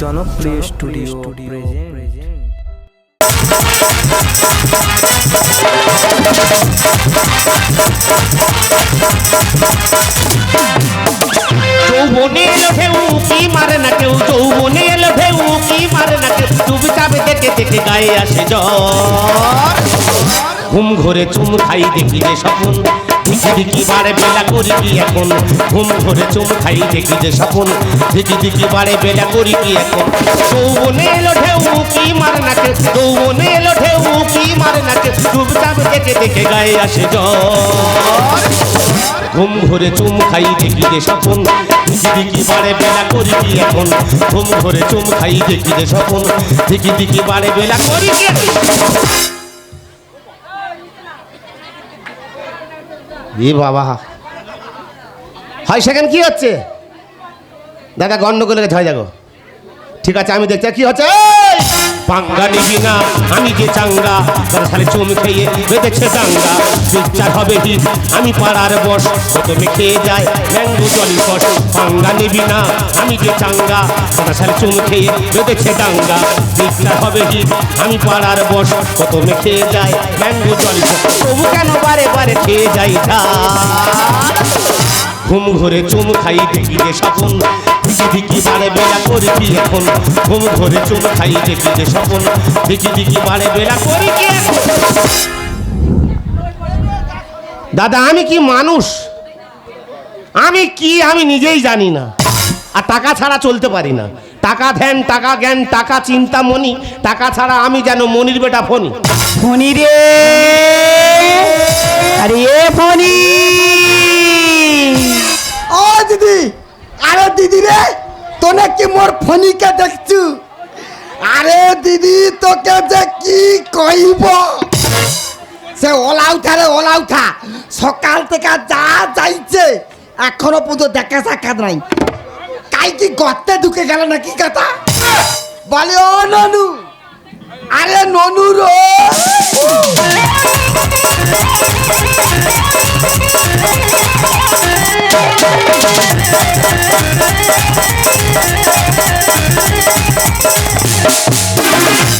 জনপ্রিয় স্টুডিও যৌবনে এলো ঢেউ কি মারে না কেউ? যৌবনে এলো ঢেউ কি মারে না কেউ? চুপচাপ দেখে দেখে গায়ে আসে জ্বর। ঘুম ঘরে চুম খাই দেখি যে স্বপন। দিকি বারে বেলা করি কি এখন ঘুম ঘরে চুম খাই দেখি যে স্বপন দিকি দিকি বারে বেলা করি কি এখন যৌবনে এলো ঢেউ কি মারে না কেউ যৌবনে এলো ঢেউ কি মারে না কেউ চুপচাপ দেখে দেখে গায়ে আসে জ্বর ঘুম ঘরে চুম খাই দেখি যে স্বপন দিকি দিকি বারে বেলা করি কি এখন ঘুম ঘরে চুম খাই দেখি যে স্বপন দিকি দিকি বারে বেলা করি কি এ বাবা। হয়, সেখানে কি হচ্ছে? দাদা গন্ডগোলের ঝয় যাগো ঠিক আছে, আমি দেখছি কি হচ্ছে! পাঙ্গা নিবি আমি যে চাঙ্গা তারা খালি চুম খেয়ে বেঁধেছে দাঙ্গা। বিচার হবে হিট, আমি পাড়ার বস, প্রথমে খেয়ে যায় ম্যাঙ্গো জলি ফস। পাঙ্গা নিবি না আমি যে চাঙ্গা তারা খালি চুম খেয়ে বেঁধেছে দাঙ্গা। বিচার হবে হিট, আমি পাড়ার বস, প্রথমে খেয়ে যায় ম্যাঙ্গো জলি ফস। তবু কেন বারে বারে খেয়ে যাই ঝাল ঘুম ঘরে চুম খাই দেখি যে স্বপন। দিকি দিকি বারে বেলা করি কি এখন? ঘুম ঘরে চুম খাই দেখি যে স্বপন। দিকি দিকি বারে বেলা করি কি? দাদা, আমি কি মানুষ? আমি কি আমি নিজেই জানি না। আর টাকা ছাড়া চলতে পারি না। টাকা ধ্যান টাকা জ্ঞান টাকা চিন্তা মনি। টাকা ছাড়া আমি যেন মনির বেটা ফনি ফণি রে। আরে এ ফণি। ও দিদি আরে দিদি রে তোনে কি মোর ফণিকে দেখছু? আরে দিদি তোকে যে কি কইব? সে ওলা উঠা রে ওলা উঠা। সকাল থেকে যা যাইছে এখনও পর্যন্ত দেখা সাক্ষাৎ নাই। কাই কি গর্তে ঢুকে গেল নাকি কথা? বলে ও ননু আরে ননু রো।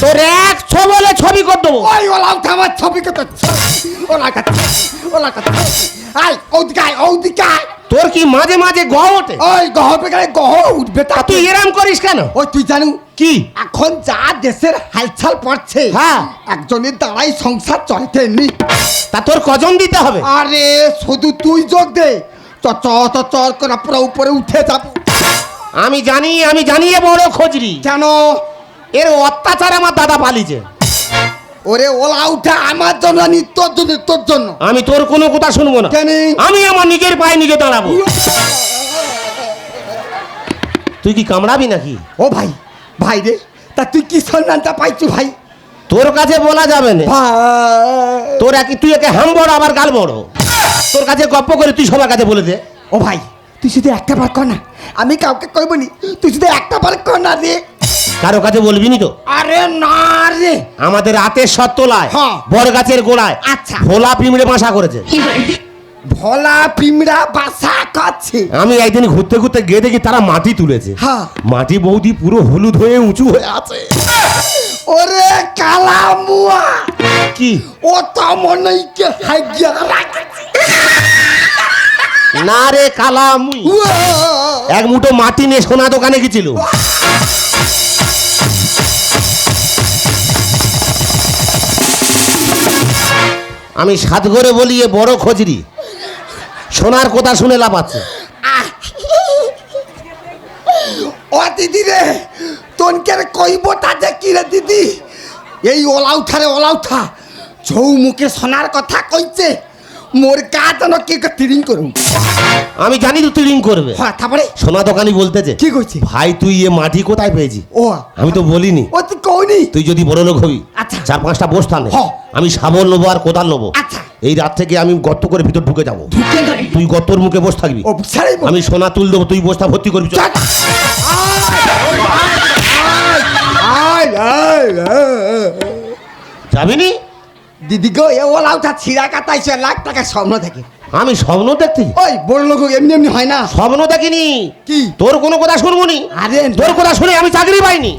তোর এক ছবলে ছবি কর দেবো। ওই ওলা উঠা আমার ছবি কত ওলা কাছে ওলা কাছে আই ওদিকে আয় ওদিকে আয়। তোর কি মাঝে মাঝে গ ওঠে? ওই গহ পেকারে গহ উঠবে তা তুই এরাম করিস কেন? ওই তুই জানু কি? এখন যা দেশের হালচাল পড়ছে হ্যাঁ। একজনের দ্বারাই সংসার চলতে নি তা তোর কজন দিতে হবে? আরে শুধু তুই যোগ দে। চ চ চ চর করে পুরো উপরে উঠে যাব। আমি জানি আমি জানি এ বড় খোঁজরি। কেন এর অত্যাচার আমার দাদা পালিছে ওরে ওলা উঠা আমার জন্য নি তোর জন্য তোর জন্য। আমি তোর কোনো কথা শুনব না। কেন? আমি আমার নিজের পায়ে নিজে দাঁড়াবো। তুই কি কামড়াবি নাকি? ও ভাই ভাই রে তা তুই কি সম্মানটা পাইছু ভাই? তোর কাছে বলা যাবে না। তোর একই তুই একে হাম বড় আবার গাল বড়। তোর কাছে গপ্প করে তুই সবার কাছে বলে দে। ও ভাই তুই শুধু একটা বার কর না। আমি কাউকে কইব নি তুই শুধু একটা বার কর না রে। কারও কাছে বলবি নি তো? আরে না রে। আমাদের রাতের সত্তলায় হ্যাঁ। বড় গাছের গোড়ায় আচ্ছা। ভোলা পিমড়ে বাসা করেছে। ভোলা পিমড়া বাসা করছে? আমি একদিন ঘুরতে ঘুরতে গিয়ে দেখি তারা মাটি তুলেছে। হ্যাঁ। মাটি বৌদি পুরো হলুদ হয়ে উঁচু হয়ে আছে। ওরে কালা মুয়া। কি? ও তো মনে কে হাইয়া রাখছে। না রে কালা মুই। উয়া! এক মুঠো মাটি নিয়ে সোনা দোকানে গেছিল। আমি সাত করে বলি, এ বড় খজরি। সোনার কথা শুনে লাভ আছে। ও দিদি রে তোনকে কইব তাতে কি রে দিদি। এই ওলা উঠা রে ওলা উঠা ছৌ মুখে সোনার কথা কইছে। মোর গা যেন কে তিরিং করুম আমি জানি তো তুই রিং করবে। হ্যাঁ তারপরে? সোনা দোকানি বলতেছে কি কইছে? ভাই তুই এ মাটি কোথায় পেয়েছি ও আমি তো বলিনি। ও তুই কইনি? তুই যদি বড় লোক হবি আচ্ছা। চার পাঁচটা বস্তা নে। আমি শাবল নেব আর কোদাল নেব। আচ্ছা। এই রাত থেকে আমি গর্ত করে ভিতর ঢুকে যাব। তুই গর্তর মুখে বসে থাকবি। আমি সোনা তুল দেবো তুই বস্তা ভর্তি করবি চল। দিদি গো এ ওলা উঠা ছিঁড়া কাটাইছে লাখ টাকা স্বপ্ন দেখে। আমি স্বপ্ন দেখতে ওই বড় লোক এমনি এমনি হয় না। স্বপ্ন দেখিনি। কি? তোর কোনো কথা শুনব নি? আরে তোর কথা শুনে আমি চাকরি পাইনি।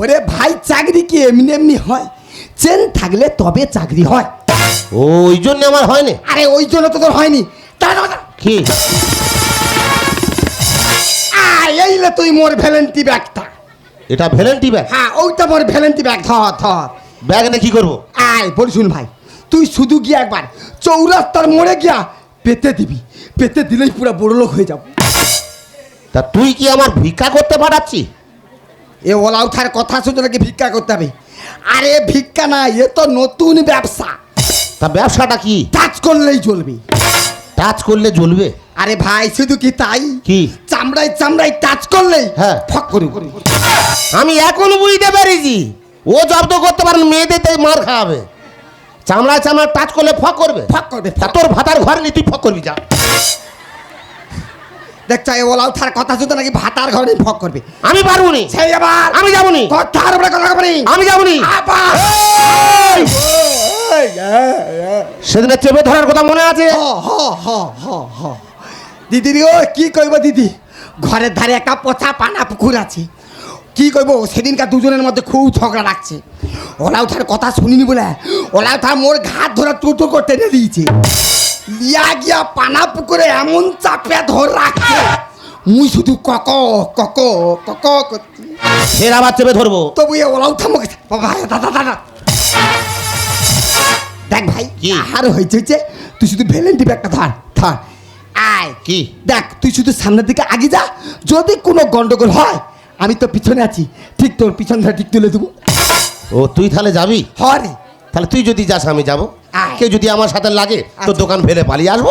ওরে ভাই চাকরি কি এমনি এমনি হয়? চেন থাকলে তবে চাকরি হয়। ওই জন্য আমার হয়নি? আরে ওই জন্য তো তোর হয়নি। দাঁড়া, দাঁড়া। কি? আয়, এই লে তুই মোর ভ্যালেন্টি ব্যাগটা। এটা ভ্যালেন্টি ব্যাগ? হ্যাঁ ওইটা মোর ভ্যালেন্টি ব্যাগ। ধর ধর। ব্যাগ নিয়ে কি করব? আয় বল শুন ভাই তুই শুধু গিয়ে একবার চৌরাস্তার মোড়ে গিয়া পেতে দিবি পেতে দিলেই পুরো বড় লোক হয়ে যাব। তা তুই কি আমার ভিক্ষা করতে পারাচ্ছি এ ওলা উঠার কথা শুনে নাকি ভিক্ষা করতে হবে? আরে ভিক্ষা না এ তো নতুন ব্যবসা। তা ব্যবসাটা কি? টাচ করলেই চলবে টাচ করলে জ্বলবে? আরে ভাই শুধু কি তাই? কি? চামড়ায় চামড়ায় টাচ করলেই হ্যাঁ। ফক করু আমি এখন বুঝতে পেরেছি। ও জব্দ করতে পারেন মেয়েদের তাই মার খাওয়াবে। চামড়ায় চামড়া টাচ করলে ফক করবে? ফক করবে তোর ভাতার ঘর নিয়ে তুই ফক করবি যা। দেখছ এ ওলা উঠার কথা শুধু নাকি ভাতার ঘরে ফক করবে। আমি পারব নি। সেই আবার। আমি যাব নি। কথার উপরে কথা বলি আমি যাব নি। সেদিন চেপে ধরার কথা মনে আছে? হ হ হ হ হ। দিদি ও কি কইব দিদি? ঘরের ধারে একটা পচা পানা পুকুর আছে। কি কইব? সেদিনকার দুজনের মধ্যে খুব ঝগড়া লাগছে। ওলা উঠার কথা শুনিনি বলে ওলা উঠা মোর ঘাট ধরে টোটো করতে টেনে দিয়েছে। লিয়া গিয়া পানা পুকুরে এমন চাপে ধর রাখছে মুই শুধু কক কক কক করছি ফের আবার চেপে ধরবো। তবু এ ওলা উঠা মুখে বাবা দাদা দাদা। দেখ ভাই কি? আর হয়েছে হয়েছে তুই শুধু ভ্যালেন্টি ব্যাগটা ধর ধর। আয়। কি? দেখ তুই শুধু সামনের দিকে আগে যা। যদি কোনো গন্ডগোল হয় আমি তো পিছনে আছি। ঠিক তোর পিছন ধরে ঠিক তুলে দেবো। ও তুই তাহলে যাবি? হরে তাহলে তুই যদি যাস আমি যাব। কেউ যদি আমার সাথে লাগে তোর আচ্ছা। দোকান ফেলে পালিয়ে আসব।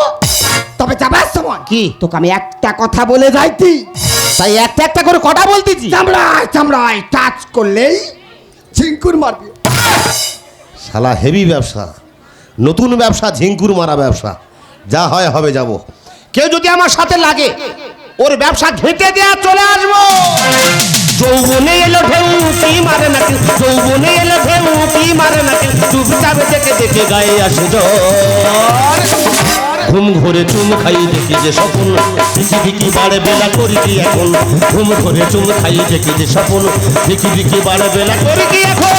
তবে যাবার সময় কি? তোকে আমি একটা কথা বলে যাইতি। তাই একটা একটা করে কটা বলতেছি? চামড়ায় চামড়ায় টাচ করলেই ঝিঙ্কুর মারবি। শালা হেভি ব্যবসা। নতুন ব্যবসা ঝিঙ্কুর মারা ব্যবসা। যা হয় হবে যাব। কেউ যদি আমার সাথে লাগে ওর ব্যবসা ঘেঁটে দেয়া চলে আসব। যৌবনে এলো ঢেউ, কি মারে নাকি? যৌবনে এলো ঢেউ, কি মারে নাকি? চুপচাপ দেখে দেখে গায়ে আসে জ্বর। ঘুম ঘরে চুম খাই দেখি যে স্বপ্ন। ভিকি ভিকি বাড়ে বেলা করি কি এখন? ঘুম ঘরে চুম খাই দেখি যে স্বপ্ন। ভিকি ভিকি বাড়ে বেলা করি কি এখন?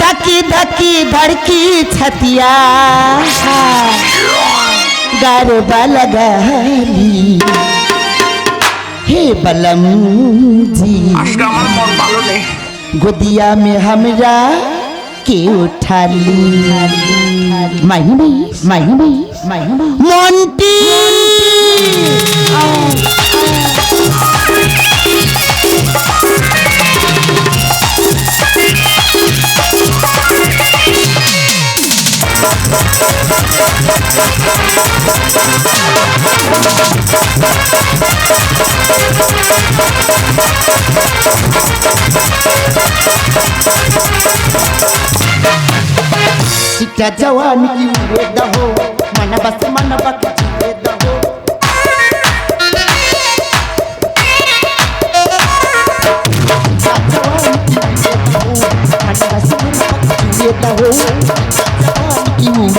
ডাকি ডাকি ধড়কি ছাতিয়া। গারবালাগালি হে বলম জি গদিয়া মে হামরা কে উঠালি? মাইনি ভাই মাইনি ভাই মাইনি ভাই Monty! Thank you. Sitajawa nikiweda ho, mana basi mana bakiti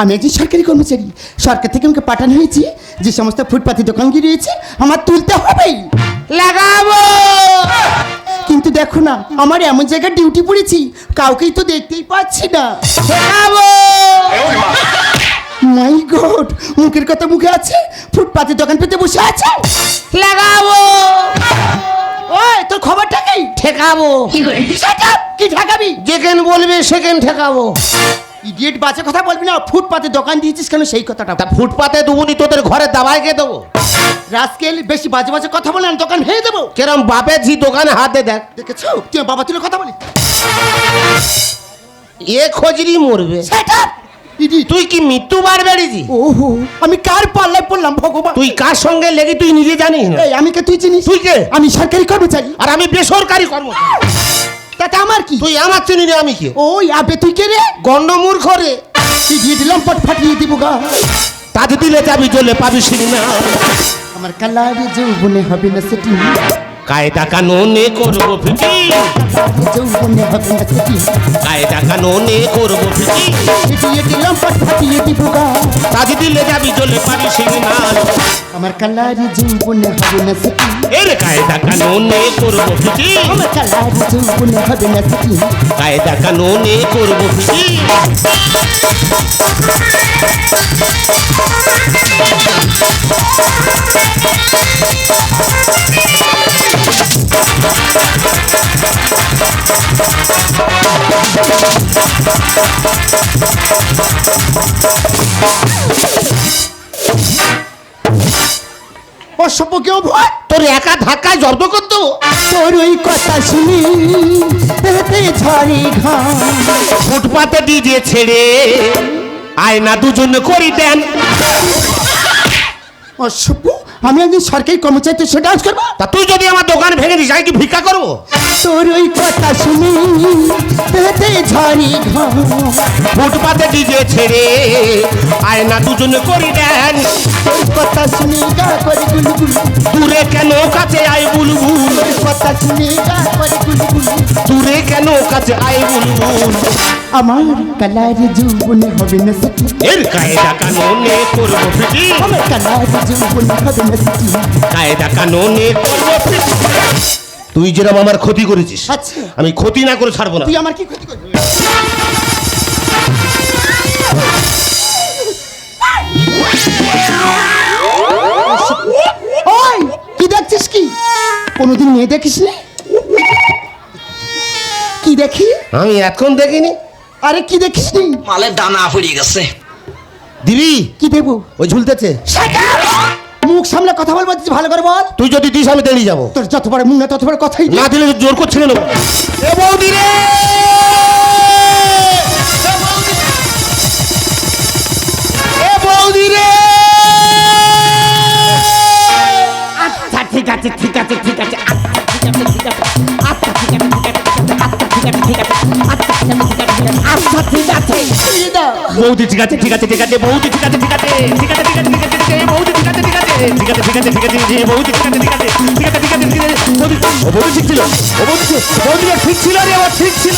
আমি একজন সরকারি কর্মচারী। সরকার থেকে আমাকে পাঠানো হয়েছে যে সমস্ত ফুটপাতি দোকানগুলি রয়েছে আমার তুলতে হবেই লাগাবো! কিন্তু দেখো না আমার এমন জায়গায় ডিউটি পড়েছি কাউকেই তো দেখতেই পাচ্ছি না। শেখাবো মাই গড মুখের কথা মুখে আছে ফুটপাতে দোকান পেতে বসে আছে। লাগাবো! ওই তোর খবরটা কি? ঠেকাবো! কি ঢাকাবি যেখান বলবে সেখান ঠেকাবো। ইডিয়েট বাজে কথা বলবি না ফুটপাতে দোকান দিয়েছিস কেন সেই কথাটা? তা ফুটপাতে দুবুনি তোদের ঘরে দাবায় কে দেবো? রাজকেল বেশি বাজে বাজে কথা বলে দোকান ভেঙে দেবো। কেরম বাপে ঝি দোকানে হাতে দেখ। দেখেছ? তুই বাবা তুলে কথা বলি। এ খোঁজরি মরবে। তুই কি মৃত্যুবার বেড়েছি ওহো আমি কার পাল্লায় পড়লাম ভগবান? তুই কার সঙ্গে লেগে তুই নিজে জানিস আমি কে তুই চিনিস? তুই কে? আমি সরকারি কর্মচারী। আর আমি বেসরকারি কর্ম তাতে আমার কি? তুই আমার চিনি রে আমি কে? ওই আবে তুই কে রে? গন্ডমূর্খ রে দিলাম পর ফাটিয়ে দিব গা। তাতে দিলে যাবি চলে পাবি সিনেমা। আমার কালারে যৌবনে হবে না সেটি। কায়দা কানুনে করব ফিটি যৌবনে হবে না কায়দা কানুনে করব ফিটি ইডিয়েট লম্পট ফাটিয়ে দিব গা তাজ দিলে যাবি চলে পাবি সিনেমা আমার কালারে যৌবনে হবে না সেটি এর কায়দা কানুনে করব ফিটি আমার কালারে যৌবনে হবে না সেটি কায়দা কানুনে করব ফিটি অসভ্য কেউ ভয়? তোর একা ধাক্কায় জব্দ করতো? তোর ওই কথা শুনি পেতে ঝরে ঘাম। ফুটপাতে ডিজে ছেড়ে আয়না দুজন করি দেন অসভ্য? আমি একজন সরকারি কর্মচারী তো সেটা আজ করব? তা তুই যদি আমার দোকান ভেঙে দিস আমি কি ভিক্ষা করব? তোর ওই কথা শুনি পেতে ঝরে ঘাম। ফুটপাতে ডিজে ছেড়ে আয়না দুজন করি দেন। তোর কথা শুনি গা করে গুলগুল। দূরে কেন কাছে আয় বুলবুল? তোর কথা শুনি গা করে গুলগুল। দূরে কেন কাছে আয় বুলবুল? আমার কালারে যৌবনে হবে না সেটি এর কায়দা কানুনে করব ফিটি। আমার কালারে যৌবনে হবে না কায়দা কানুনে তুই যেরকম আমার ক্ষতি করেছিস আচ্ছা। আমি ক্ষতি না করে ছাড়বো না। তুই আমার কি ক্ষতি করবি? কি দেখছিস কি? কোনোদিন মেয়ে দেখিস নি? কি দেখি? আমি এখন দেখিনি। আরে কি দেখিস নি? মালের দানা পড়ে গেছে। দিবি কি দেবো? ওই ঝুলতেছে। মুখ সামনে কথা বলব ভালো করে বল তুই যদি দিস আমি তেড়িয়ে যাব তোর যত বড় মুখ না তত বড় কথাই না দিলে জোর করছে নেব এ বৌদি রে এ বৌদি রে আচ্ছা ঠিক আছে ঠিক আছে ঠিক আছে আচ্ছা ঠিক আছে ঠিক আছে আচ্ছা ঠিক আছে ঠিক আছে ঠিক আছে আচ্ছা ঠিক আছে ঠিক আছে আচ্ছা ঠিক আছে ঠিক আছে আচ্ছা ঠিক আছে বৌদি ঠিক আছে ঠিক আছে ঠিক আছে বৌদি ঠিক আছে ঠিক আছে ঠিক আছে ঠিক আছে ঠিক আছে ঠিক আছে বৌদি ঠিক আছে ঠিক আছে ঠিক আছে ঠিক আছে ঠিক আছে ঠিক আছে বৌদি ঠিক আছে ঠিক আছে ঠিক আছে ঠিক আছে ঠিক আছে বৌদি ও বৌদি ঠিক ছিল ও বৌদি বৌদি ঠিক ছিল রে ও ঠিক ছিল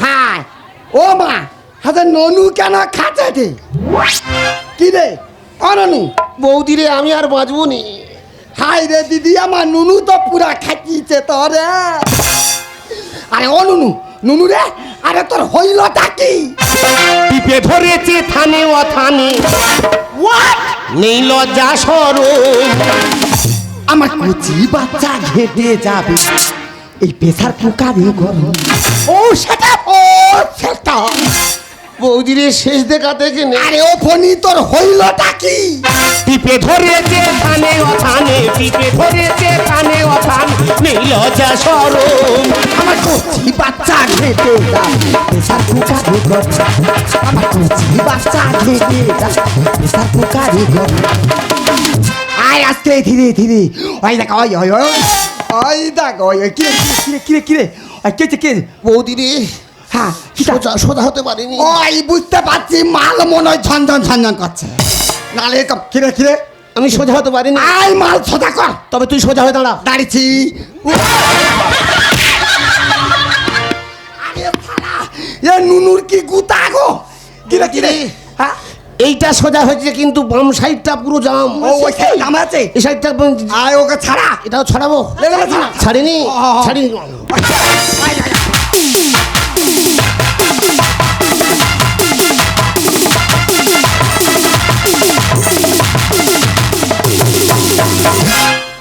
হাই ও মা হাতে ননু কেন খাচ্ছে দে কি রে? অননু বৌদি রে আমি আর বাঁচবো নি। হাই রে দিদি আমার নুনু তো পুরা খাটিয়েছে তোরে। আরে ও নুনু নুনু রে আরে তোর হইলটা কি? টিপে ধরেছে থানে ও থানে নেই লজ্জা সরম। আমার কচি বাচ্চা ঘেটে যাবে। এই পেশার পোকারে গরম। ও সেটা ও সেটা। বৌদি রে শেষ দেখা দেখে নে আরে ও ফনি তোর হইলটা কি? টিপে ধরেছে থানে ও থানে টিপে ধরেছে থানে ও থানে নেই লজ্জা সরম। আমার কচি বাচ্চা ঘেটে যাবে পেশার পোকারে গরম আমার কচি বাচ্চা ঘেটে যাবে পেশার পোকারে গরম আয় আস্তে ধীরে ধীরে। ওই দেখ ওই ওই ওই। দেখ ওই কিরে কিরে কিরে কিরে ওই কে কে বৌদি রে হ্যাঁ সোজা সোজা হতে পারিনি। ওই বুঝতে পারছি মাল মনে হয় ঝনঝন ঝনঝন করছে। নালে কিরে কিরে? আমি সোজা হতে পারিনি। আয় মাল সোজা কর। তবে তুই সোজা হয়ে দাঁড়া। দাঁড়িয়েছি। এ নুনুর কি গুতা গো? কিরে কিরে হ্যাঁ? এইটা সোজা হয়েছে কিন্তু বাম সাইডটা পুরো জাম ও ওই সাইড আমার আছে? এই সাইডটা আয় ওকে ছাড়া। এটাও ছড়াবো। ছাড়িনি। ছাড়িনি।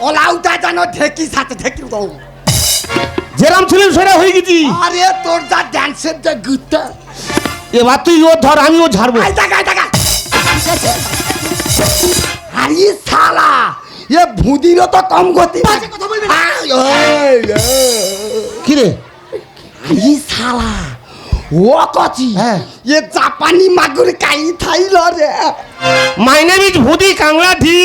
কেন ঢেকি সাথে ঢেকি দাও যেরাম ছিলেন সেরা হয়ে গেছি। আরে তোর যা ড্যান্সের যে গুতা। এবার তুই ও ধর আমিও ঝাড়বো। আই টাকা টাকা আরে শালা এ ভুদিরও তো কম গতি। কি রে? আরে শালা ও কচি হ্যাঁ। এ জাপানি মাগুর কাই থাইল রে। মাই নেম ইজ ভুদি কাংলা ঢি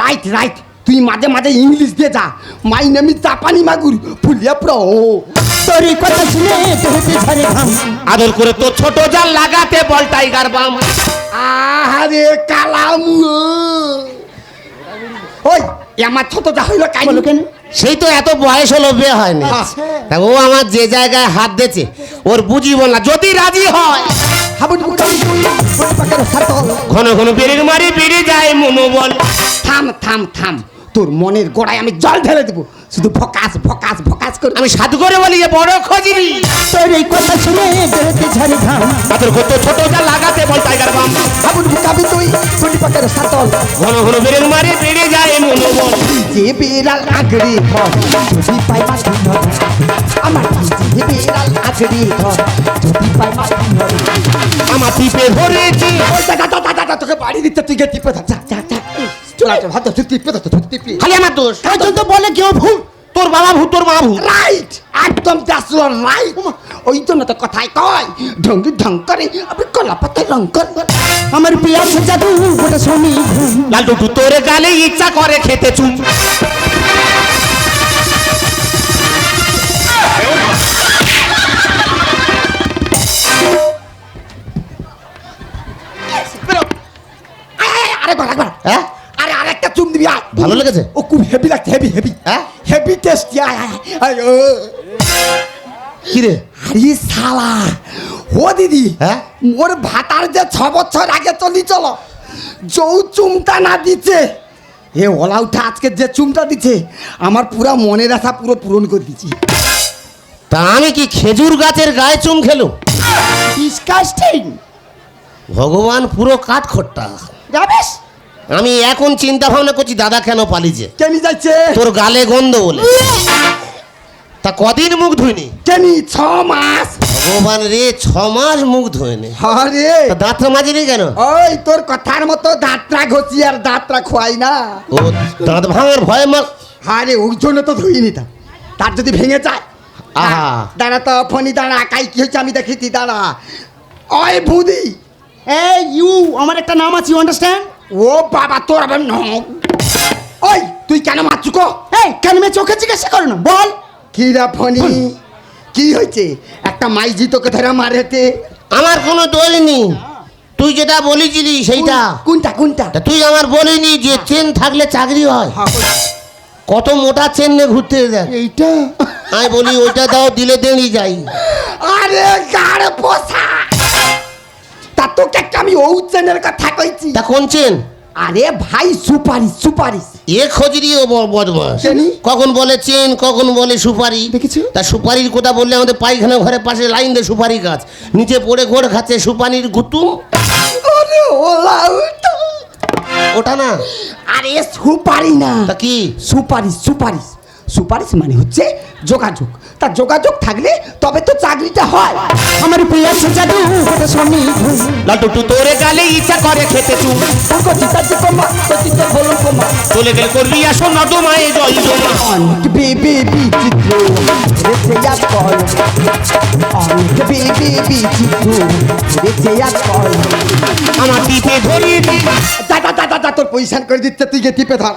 রাইট রাইট তুই মাঝে মাঝে ইংলিশ দিয়ে যা। মাই নেম জাপানি মাগুর ফুলিয়া প্রো তোর কথা শুনে দেহতে ঝরে ঘাম। আদর করে তো ছোট জাল লাগাতে বল টাইগার বাম। আহারে কালামু ওই এ আমার ছোট যা হইল কাই কেন? সেই তো এত বয়স হলো বিয়ে হয়নি। তা ও আমার যে জায়গায় হাত দিয়েছে ওর বুঝিব না যদি রাজি হয়। ঘন ঘন বেরির মারি বেড়ে যায় মনোবল থাম থাম থাম। তোর মনের গোড়ায় আমি জল ঢেলে দেবো। শুধু ফকাস ফকাস ফকাস করে আমি সাধু করে বলি যে বড় খজিরি তোর এই কথা শুনে দেহতে ঝরে ঘাম। আদর করতে ছোট জাল লাগাতে বল টাইগার বাম। হাবুড বুকাবি তুই কুটি পাকের সাতল। ঘন ঘন বেরির মারি বেড়ে যায় মনোবল। যে বিড়াল আগড়ি ধর যদি পাই মাছ ধর আমার যে বিড়াল আগড়ি ধর যদি পাই মাছ ধর আমার টিপে ধরেছি। ওই যা, যা, যা, যা, যা, তোকে বাড়ি দিতে তুই গিয়ে টিপে ধর। যা যা যা। হাত ধর টিপে ধর তুই টিপে খালি আমার দোষ। তাই তো বলে কেউ ভুল? তোর বাবা ভূত তোর মা ভূত। রাইট একদম দ্যাটস রাইট ওই জন্য তো কথাই কয় ঢঙ্গি ঢং করে আমি কলা পাতায় রং কর। আমার প্রিয় জাদু গোটা শুনি লাল টুটু তোর গালে ইচ্ছা করে খেতে চুম। আরে আরে ভালো লেগেছে? ও খুব হেভি লাগছে হেভি হেভি হ্যাঁ? হেভি টেস্ট আয় আয় কি রে আরে শালা ও দিদি হ্যাঁ? মোর ভাতার যে ছ বছর আগে চলি চলো যৌ চুমটা না দিচ্ছে এ ওলা উঠা আজকে যে চুমটা দিচ্ছে আমার পুরা মনের আশা পুরো পূরণ করে দিচ্ছি তা আমি কি খেজুর গাছের গায়ে চুম খেলো? ডিসকাস্টিং ভগবান পুরো কাঠ খোট্টা যাবেস আমি এখন চিন্তা ভাবনা করছি দাদা কেন পালিছে? কেনি যাচ্ছে? তোর গালে গন্ধ বলে। তা কদিন মুখ ধুইনি? কেনি ছ মাস। ভগবান রে ছ মাস মুখ ধুইনি। আরে তা দাঁত মাজিনি কেন? ওই তোর কথার মতো দাঁতটা ঘষি আর দাঁতটা খোয়াই না। ও দাঁত ভাঙার ভয় মার। আরে ওই জন্য তো ধুইনি তা। তার যদি ভেঙে যায়। আহা। দাঁড়া তো ফনি দাঁড়া কাই কি হচ্ছে আমি দেখিতি দাঁড়া। ওই বুদি এই ইউ আমার একটা নাম আছে ইউ আন্ডারস্ট্যান্ড ও বাবা তোর আবার ন ওই তুই কেন মারছু কো এই কেন মেয়ে চোখে জিজ্ঞাসা করো না বল। কি রে ফনি কি হয়েছে? একটা মাইজি তোকে ধরে মারেতে। আমার কোনো দোষ নেই। তুই যেটা বলেছিলি সেইটা। কোনটা কোনটা? তা তুই আমার বলিনি যে চেন থাকলে চাকরি হয়। হ্যাঁ, কত মোটা চেন নিয়ে ঘুরতে দেখ এইটা? আমি বলি ওইটা দাও দিলে দেরি যাই। আরে গাড় পোষা তা তোকে আমি ও চেনের কথা কইছি। তা কোন চেন? আরে ভাই সুপারিশ সুপারিশ। এ খোঁজরি ও বদমাস কখন বলে চেন কখন বলে সুপারি। দেখেছ? তা সুপারির কথা বললে আমাদের পায়খানা ঘরের পাশে লাইন দিয়ে সুপারি গাছ। নিচে পড়ে গোড় খাচ্ছে সুপারির গুতুম। ওটা না? আরে সুপারি না। তা কি? সুপারিশ সুপারিশ। সুপারিশ মানে হচ্ছে যোগাযোগ। তা যোগাযোগ থাকলে তবে তো চাকরিটা হয়। আমার প্রিয় জাদু গোটা শুনি ঘুম লাটু টু তোরে গালে ইচ্ছা করে খেতে চুম কচিতা যে কমা কচিতা বলুন কমা। চলে গেলে করবি আসো নদমায়ে জল জমা। অনেক বেবি বিচিত্র রেছে এক কল অনেক বেবি বিচিত্র রেছে এক কল আমার টিপে ধরিয়ে দি। দাদা দাদা দাদা তোর পজিশন করে দিচ্ছে তুই গিয়ে টিপে ধর।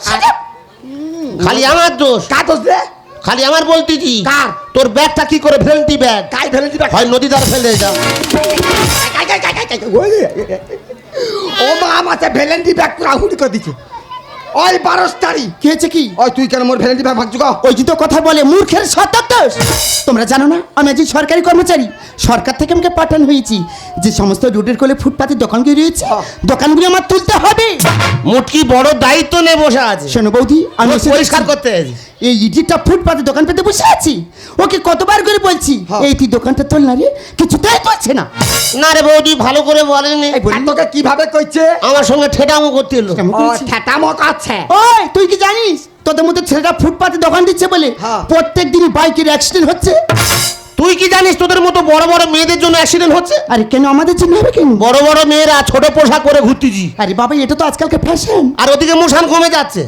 খালি আমার দোষ। কার দোষ রে? খালি আমার বলতেছি কার? তোর ব্যাগটা কি করে ফেলতি ব্যাগ কাই ফেলে ব্যাগ হয় নদী ধারে ফেলে যা ও মা আমাকে ভ্যালেন্টি ব্যাগ পুরা হুড করে দিচ্ছে ওই বারোস তারি। কি হয়েছে কি? ওই তুই কেন মোর ভ্যালেন্টি ব্যাগ ভাগছু ওই যে তো কথা বলে মূর্খের সত্তর দোষ তোমরা জানো না আমি আজ সরকারি কর্মচারী। সরকার থেকে আমাকে পাঠানো হয়েছি যে সমস্ত রোডের কোলে ফুটপাতের দোকানগুলি রয়েছে হ্যাঁ। দোকানগুলি আমার তুলতে হবে। মুটকি বড় দায়িত্ব নিয়ে বসে আছে। শোনো বৌদি আমি পরিষ্কার করতে। এই ইডিটা ফুটপাতে দোকান পেতে বসে আছি। ওকে কতবার করে বলছি হ্যাঁ। এই তুই দোকানটা তোল না রে কিছুতেই তুলছে না। না রে বৌদি ভালো করে বলেনি তোকে কীভাবে কইছে? আমার সঙ্গে ঠেটামো করতে এলো? ঠেটামো কাছে ওই তুই কি জানিস? তোদের মধ্যে ছেলেটা ফুটপাতে দোকান দিচ্ছে বলে হ্যাঁ। প্রত্যেক দিনই বাইকের অ্যাক্সিডেন্ট হচ্ছে? তুই কি জানিস তোদের মতো বড় বড় মেয়েদের জন্য অ্যাক্সিডেন্ট হচ্ছে? আরে কেন আমাদের জন্য হবে কেন? বড় বড় মেয়েরা ছোট পোশাক পরে ঘুরতেছি। আরে বাবা এটা তো আজকালকার ফ্যাশন আর ওদিকে মোশান কমে যাচ্ছে।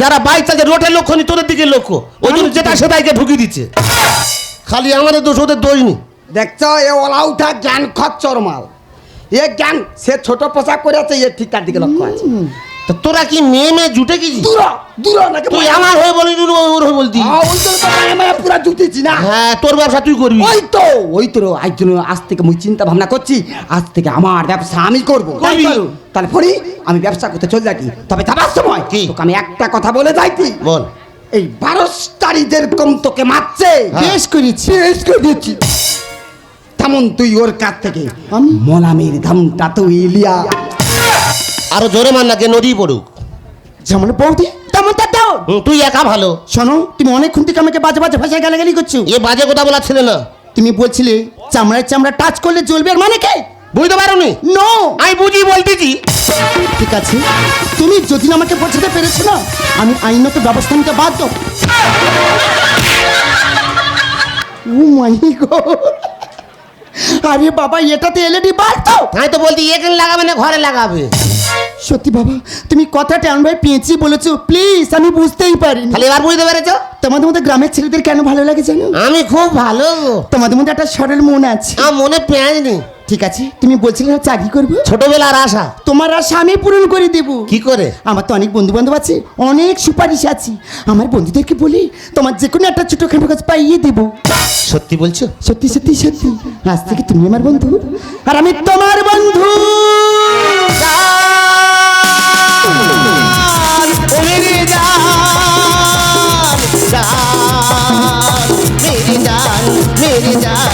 যারা বাইক চালাচ্ছে রোডের লক্ষ্য নি তোদের দিকে লক্ষ্য। ওই জন্য যেটা সেটাইকে ঢুকিয়ে দিচ্ছে। খালি আমাদের দোষ ওদের দোষ নি দেখছ এ ওলা উঠা জ্ঞান খচ্চর মাল এ জ্ঞান সে ছোট পোশাক করে আছে এ ঠিক তার দিকে লক্ষ্য আছে। তা তোরা কি মেয়ে মেয়ে জুটে গেছি দূর দূর নাকি তুই আমার হয়ে বলি ওর হয়ে বলতি। হ্যাঁ, ওই তো মায়া মায়া পুরা জুতেছি না। হ্যাঁ তোর ব্যবসা তুই করবি। ওই তো ওই তো আজ জন্য আজ থেকে মুই চিন্তা ভাবনা করছি আজ থেকে আমার ব্যবসা আমি করব। করবি? তাহলে ফরি আমি ব্যবসা করতে চলে যাই। তবে যাবার সময় কি? তোকে আমি একটা কথা বলে যাইতি। বল। এই বারোস্টারি যেরকম তোকে মারছে বেশ করেছি। বেশ করে দিচ্ছি তেমন তুই ওর কাছ থেকে? মলামের ধামটা তুই ইলিয়া আরও জোরে মান না কে নদী পড়ুক। যেমন বৌদি তেমন তার দাও হুম, তুই একা ভালো। শোনো তুমি অনেকক্ষণ থেকে আমাকে বাজে বাজে ভাষায় গালাগালি করছ। এ বাজে কথা বলা ছেলে না। তুমি বলছিলে চামড়ায় চামড়া টাচ করলে জ্বলবে আর মানে কে? বুঝতে পারো নি নো আমি বুঝি বলতেছি। ঠিক আছে তুমি যদি না আমাকে বোঝাতে পেরেছ না আমি আইনত ব্যবস্থা নিতে বাধ্য। ও মাই গড আরে বাবা এটাতে এলইডি বাল্ব তো আমি তো বলছি এখানে লাগাবে না ঘরে লাগাবে। সত্যি বাবা তুমি কথাটা ভাই পেঁচি বলেছ। প্লিজ আমি বুঝতেই পারিনি। তাহলে এবার বুঝতে পেরেছ? তোমাদের মধ্যে গ্রামের ছেলেদের কেন ভালো লাগে জানো? আমি খুব ভালো। তোমাদের মধ্যে একটা সরল মন আছে। আমার মনে পেঁয়াজ নেই। ঠিক আছে তুমি বলছিলে না চাকরি করব? ছোটবেলার আশা। তোমার আশা আমি পূরণ করে দেবো। কি করে? আমার তো অনেক বন্ধু বান্ধব আছে অনেক সুপারিশ আছে। আমার বন্ধুদেরকে বলি তোমার যে কোনো একটা ছোটখাটো কাজ পাইয়ে দেবো। সত্যি বলছো? সত্যি সত্যি সত্যি। আজ থেকে তুমি আমার বন্ধু। আর আমি তোমার বন্ধু। মেরে